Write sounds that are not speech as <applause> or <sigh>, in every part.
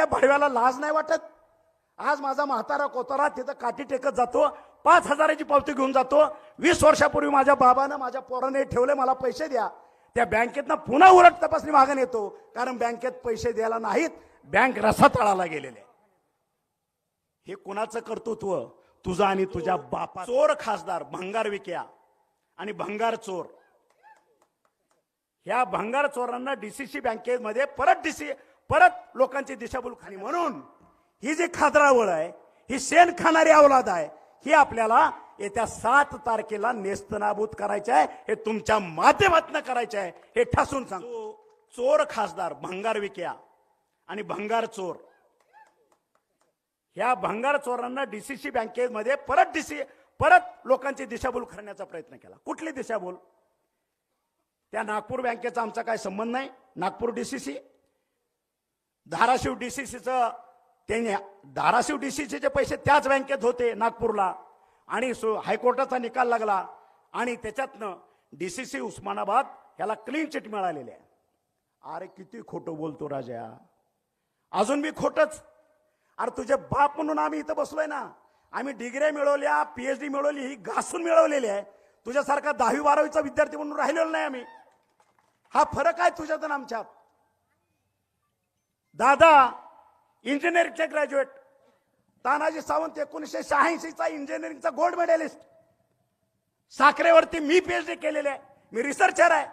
त्या भडव्याला लाज नाही वाटत? आज माझा म्हातारा कोतारा तिथं काठी टेकत जातो पाच हजाराची पावती घेऊन जातो वीस वर्षापूर्वी माझ्या बाबानं माझ्या पोराने ठेवले मला पैसे द्या. त्या बँकेतनं पुन्हा उलट तपासणी मागण येतो कारण बँकेत पैसे द्यायला नाहीत बँक रसातळाला गेलेले. हे कुणाचं कर्तृत्व? तुझं आणि तुझ्या बापा चोर खासदार भंगार विक्या. आणि भंगार चोर. ह्या भंगार चोरांना डीसीसी बँकेमध्ये परत डीसी परत लोकांची दिशाभूल खाणी म्हणून ही जी खादरावळ आहे ही शेण खाणारी अवलाद आहे ही आपल्याला येत्या सात तारखेला नेस्तनाबूत करायचं आहे हे तुमच्या माध्यमातनं करायचं आहे हे ठासून सांगतो. चोर खासदार भंगार विक्या आणि भंगार चोर. ह्या भंगार चोरांना डीसीसी बँकेमध्ये परत डीसी परत लोकांची दिशाभूल करण्याचा प्रयत्न केला. कुठली दिशाभूल? त्या नागपूर बँकेचा आमचा काय संबंध नाही? नागपूर डीसीसी धाराशिव डीसीसीचं त्यांनी धाराशिव डीसीसीचे पैसे त्याच बँकेत होते नागपूरला. आणि सो हायकोर्टाचा निकाल लागला. आणि त्याच्यातनं डी सी सी उस्मानाबाद याला क्लीन चिट मिळालेली आहे. अरे किती खोटं बोलतो राजा. अजून मी खोटच. अरे तुझे बाप म्हणून आम्ही इथं बसलोय ना. आम्ही डिग्र्या मिळवल्या पीएचडी मिळवली ही घासून मिळवलेली आहे. तुझ्यासारखा दहावी बारावीचा विद्यार्थी म्हणून राहिलेलो नाही आम्ही. हा फरक आहे तुझ्यात आमच्यात. दादा इंजिनिअरिंगचे ग्रॅज्युएट तानाजी सावंत एकोणीसशे शहाऐंशीचा इंजिनिअरिंगचा गोल्ड मेडलिस्ट साखरेवरती मी पी एच डी केलेले आहे. मी रिसर्चर आहे.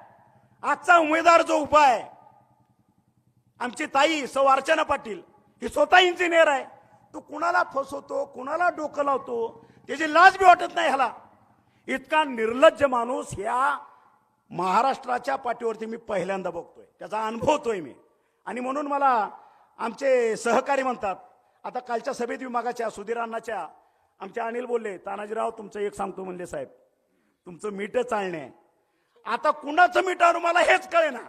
आजचा उमेदवार जो उभा आहे आमची ताई सौ अर्चना पाटील ही स्वतः इंजिनियर आहे. तो कुणाला फसवतो कुणाला डोकं लावतो त्याची लाज बी वाटत नाही ह्याला. इतका निर्लज्ज माणूस ह्या महाराष्ट्राच्या पाठीवरती मी पहिल्यांदा बघतोय. त्याचा अनुभवतोय मी. आणि म्हणून मला आमचे सहकारी म्हणतात. आता कालच्या सभेत विभागाच्या सुधीर अण्णाच्या आमचे अनिल बोलले तानाजीराव तुमचं एक सांगतो म्हणले साहेब. तुमचं मीठ चालणे. आहे. आता कुणाचं मीठ आणू मला हेच कळेना.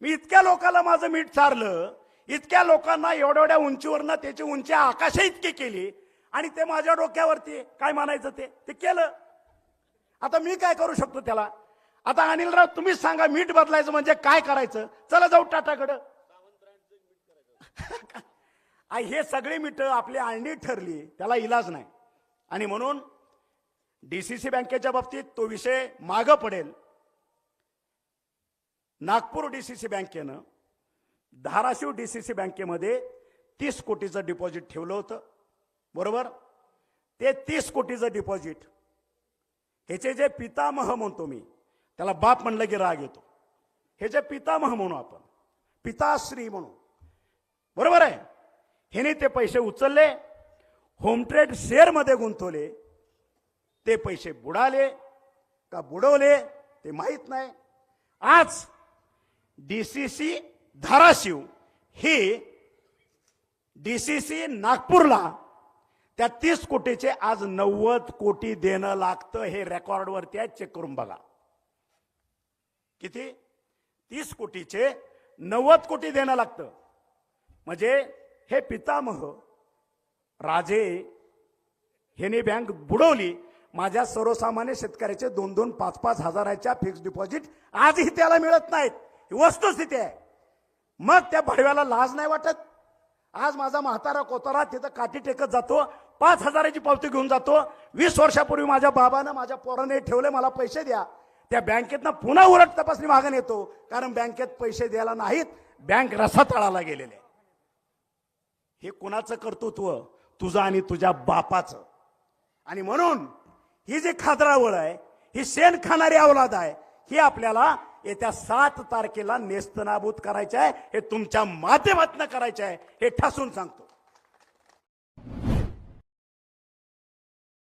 मी इतक्या लोकांना माझं मीठ चारलं इतक्या लोकांना एवढ्या एवढ्या उंचीवरनं त्याची उंची आकाश इतकी केली आणि ते माझ्या डोक्यावरती काय म्हणायचं ते? ते केलं. आता मी काय करू शकतो त्याला? आता अनिलराव तुम्हीच सांगा मीठ बदलायचं म्हणजे काय करायचं? चला जाऊ टाटाकडं. <laughs> हे सगळी मीठ आपली आणली ठरली त्याला इलाज नाही. आणि म्हणून डीसीसी बँकेच्या बाबतीत तो विषय मागं पडेल. नागपूर डीसीसी बँकेनं धाराशिव डीसीसी बँकेमध्ये तीस कोटीचं डिपॉझिट ठेवलं होतं. बरोबर? ते तीस कोटीचं डिपॉझिट. ह्याचे जे पितामह म्हणतो मी त्याला बाप म्हणलं की राग येतो. हे जे पितामह म्हणू आपण पिताश्री म्हणू बरोबर आहे? ह्याने ते पैसे उचलले होम ट्रेड शेअरमध्ये गुंतवले ते पैसे बुडाले का बुडवले ते माहीत नाही. आज डीसीसी धाराशिव ही डीसीसी नागपूरला त्या तीस कोटीचे आज नव्वद कोटी देणं लागतं हे रेकॉर्डवरती आहे चेक करून बघा. किती? तीस कोटीचे नव्वद कोटी देणं लागतं. म्हणजे हे पितामह राजे ह्याने बँक बुडवली. माझ्या सर्वसामान्य शेतकऱ्याचे दोन दोन पाच पाच हजाराच्या फिक्स डिपॉझिट आजही त्याला मिळत नाहीत. ही वस्तुस्थिती आहे. मग त्या भडव्याला लाज नाही वाटत? आज माझा म्हातारा कोतारा तिथं काठी टेकत जातो पाच हजाराची पावती घेऊन जातो. वीस वर्षापूर्वी माझ्या बाबानं माझ्या पोराने ठेवले मला पैसे द्या. त्या बँकेतनं पुन्हा उलट तपासणी मागून येतो कारण बँकेत पैसे द्यायला नाहीत बँक रसा तळाला गेलेले. आहे. हे कुणाचं कर्तृत्व? तुझं आणि तुझ्या बापाचं. आणि म्हणून ही जी खादरावळ आहे ही शेण खाणारी अवलाद आहे ही आपल्याला येत्या सात तारखेला नेस्तनाबूत करायचं आहे हे तुमच्या माध्यमातून करायचं आहे हे ठासून सांगतो.